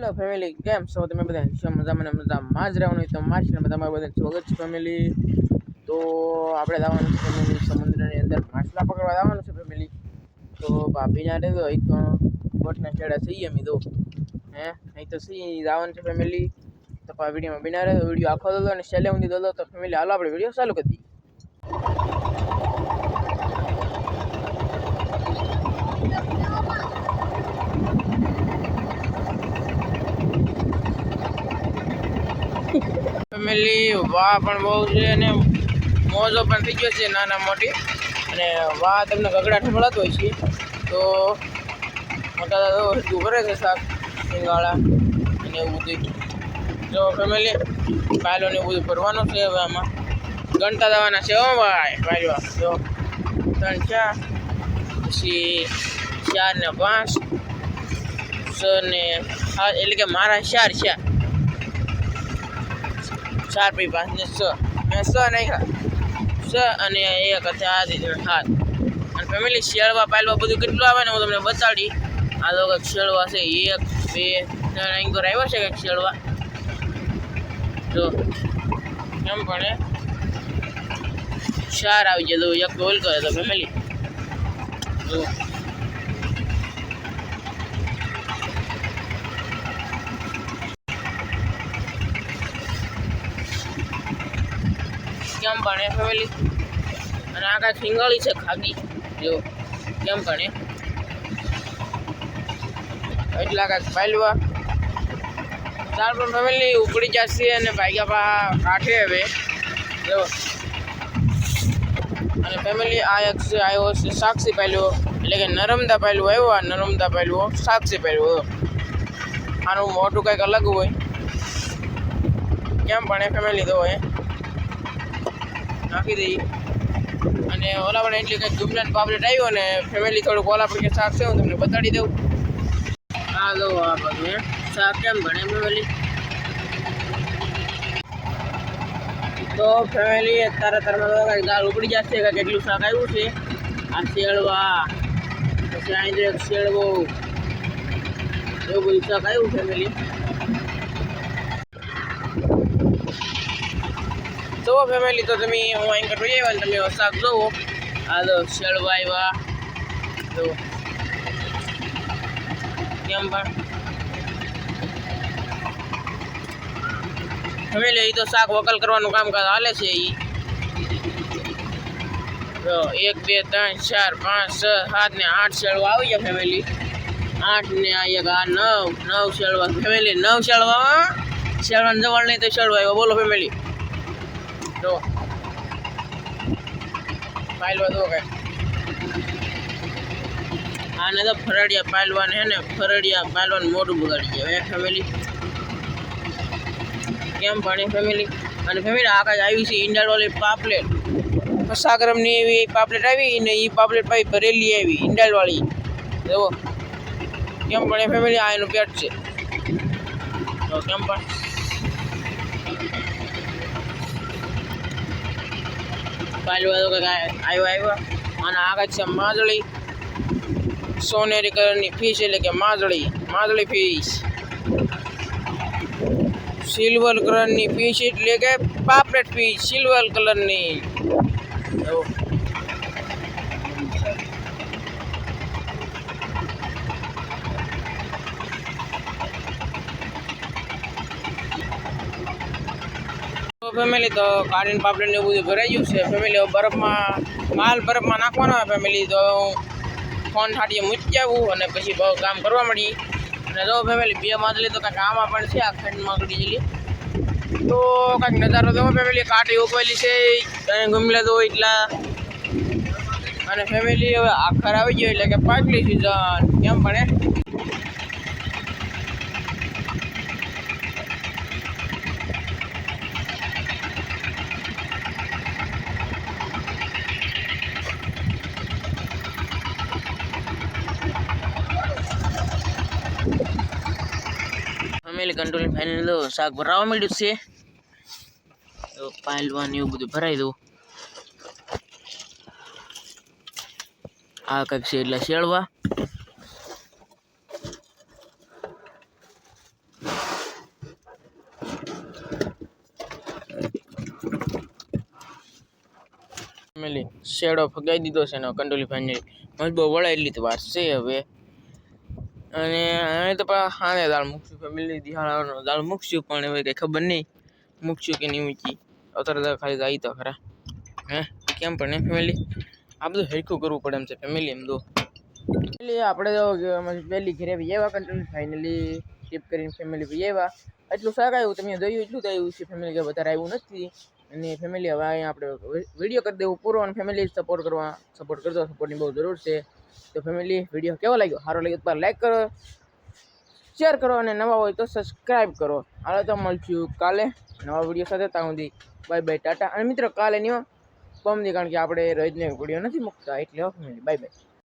Hello family કેમ છો? તમે બધા છો? મજામાં મજામાં? જ હોય તો માછીને તમારા બધા સ્વાગત છે ફેમિલી તો આપણે જવાનું છે ફેમિલી સમુદ્રની અંદર માછલા પકડવા જવાનું છે ફેમિલી તો ભાભીના રહેતો અહીં તો બોટના છેડા છીએ અમે તો. હે? અહીં તો સી જવાનું છે ફેમિલી તો વિડીયોમાં બિના રહે વીડિયો આખો દો અને છેલ્લે ઊંધી દો તો ફેમિલી હાલો, આપણે વીડિયો ચાલુ કરી દઈએ. ફેમિલી, વાહ પણ બહુ છે અને મોજો પણ થઈ ગયો છે, નાના મોટી. અને વાહ તમને ગગડાટ મળતો હોય છે. તો મોટા દાદા હજુ કરે છે શાક? સિંગાળા અને એવું બધું જો ફેમિલી પાયલોને એવું બધું ભરવાનું છે હવે આમાં. ગણતા દવાના છે હો ભાઈ પાયલો જો ત્રણ ચાર, પછી ચાર ને પાંચ, છ ને એટલે કે મારા ચાર ચાર ચાર પછી પાંચ ને છ. મેં છ નાખ્યા. છ અને એક હતા આ રીતે સાત અને ફેમિલી શેળવા પાલવા બધું કેટલું આવે ને હું તમને બતાડી. આ લોકો શેળવા છે. એક, બે, ત્રણ. એંગર આવ્યો છે કંઈક શેળવા જો. એમ પણ ચાર આવી જાય તો એક ગોલ કરે તો ફેમિલી જો. કેમ ભણે ફેમિલી અને આ કાંઈક ફિંગળી છે ખાગી. જો, કેમ ભણે? એટલા કાંઈક પાલવા ચાર પણ ફેમિલી ઉપડી જશે અને ભાગ્યા પા કાઠે હવે. જો. અને ફેમિલી આ છે આવ્યો છે સાક્ષી પાલ્યો એટલે કે નરમદા પહેલું આવ્યો, આ નરમદા પહેલું સાક્ષી પહેલું આનું મોટું કંઈક અલગ હોય. કેમ ભણે ફેમિલી તો હોય નાખી દઈએ. અને ઓલા પણ એટલે કંઈક ગુમલાન પાપલેટ આવ્યો અને ફેમિલી થોડુંક ઓલા પણ કે શાક છે, હું તમને બતાડી દઉં. હા લો આ બધું શાક કેમ ભણે ફેમિલી તો ફેમિલી અત્યારે તારમાં કાંઈક દાળ ઉપડી જશે કે કેટલું શાક આવ્યું છે? આ શેળવા, પછી અહીં શેળવો, એવું બધું શાક આવ્યું ફેમિલી તો ફેમિલી તો તમે હું અહીં કટોરી આવ્યા તમે શાક જોવો. આ તો શેળવા આવ્યા. તો કેમ પણ? ફેમિલી એ તો શાક વકલ કરવાનું કામ કાજ હાલે છે એ તો એક, બે, ત્રણ, ચાર, પાંચ, છ, સાત ને આઠ શેળવા આવી ગયા ફેમિલી આઠ ને આ એક, આ નવ નવ શેળવા ફેમિલી નવ શેળવામાં શેળવાનું જવાળ નહીં તો શેળવા આવ્યો. બોલો ફેમિલી જો. પાયલવા દો કે. આને તો ફરડિયા પાયલવાને હે ને, ફરડિયા પાયલવાન મોઢું બગાડી જાય હે ફેમિલી કેમ ભણી ફેમિલી અને ફેમિલી આ કાંઈ આવી છે ઈંડાળવાળી પાપલેટ. પસા ગ્રામની એવી પાપલેટ આવી ને એ પાપલેટ પાઈ ભરેલી આવી, ઈંડાળવાળી. જુઓ. કેમ ભણે ફેમિલી આ એનું પેટ છે. તો કેમ પણ પાલવા તો કંઈક આવ્યો આવ્યો. અને આગળ છે માજળી. સોનેરી કલરની ફીશ એટલે કે માજળી. માજળી ફીશ સિલ્વર કલરની ફીશ એટલે કે પાપલેટ ફીશ સિલ્વર કલરની. ફેમિલી તો કાઢીને પાપલેટ ને એવું બધું ભરાઈ ગયું છે. ફેમિલી બરફમાં, માલ બરફમાં નાખવાનો હોય ફેમિલી તો હું ફોન હાટીએ મૂકી આવું અને પછી બહુ કામ કરવા મળી અને જો ફેમિલી બે માછલી તો કાંઈક આમાં પણ છે, આ ખંડમાં ગળી જેલી તો કાંઈક નજારો તો ફેમિલી કાંઠી ઉપાયેલી છે ગમલે તો એટલા. અને ફેમિલી હવે આખર આવી ગયો, એટલે કે પાકલી સિઝન કેમ ભણે? ફેમિલી કંટ્રોલ ફાઇનલ શાક ભરાવા મળ્યું છે. પાયલવાન એવું બધું ભરાઈ દઉં. આ કંઈક છે એટલે શેળવા. ફેમિલી શેડો ફગાઈ દીધો છે ને કંટ્રોલ ફાઇનલ મજબો વળાય એટલી વાર છે હવે. અને અહીં તો પણ હાને દાળ મૂકશું ફેમિલી દિહાળાનો દાળ મૂકશું, પણ હવે કંઈ ખબર નહીં. મૂકશું કે નહીં મૂકી અત્યારે તો ખાલી આવી તો ખરા. હે? કેમ પણ ને ફેમિલી આ બધું હરખું કરવું પડે એમ છે ફેમિલી એમ તો. ફેમિલી આપણે તો પહેલી ઘરે બી આવ્યા કંટ્રોલ ફાઇનલી ટીપ કરીને ફેમિલી બી આવ્યા. એટલું શાક આવ્યું, તમે જોયું, એટલું થયું છે ફેમિલી કે વધારે આવ્યું નથી. અને ફેમિલી હવે અહીંયા આપણે વીડિયો કરી દેવું પૂરો, અને ફેમિલી સપોર્ટ કરવા સપોર્ટ કરજો સપોર્ટની બહુ જરૂર છે. તો ફેમિલી વીડિયો કેવો લાગ્યો? સારો લાગ્યો તો લાઈક કરો શેર કરો અને નવા હોય તો સબસ્ક્રાઈબ કરો. હાલો તો મળશું કાલે નવા વીડિયો સાથે ત્યાં સુધી. બાય બાય ટાટા. અને મિત્રો, કાલે નહીં પમદી કારણ કે આપણે રોજને વીડિયો નથી મૂકતા. એટલે ફેમિલી બાય બાય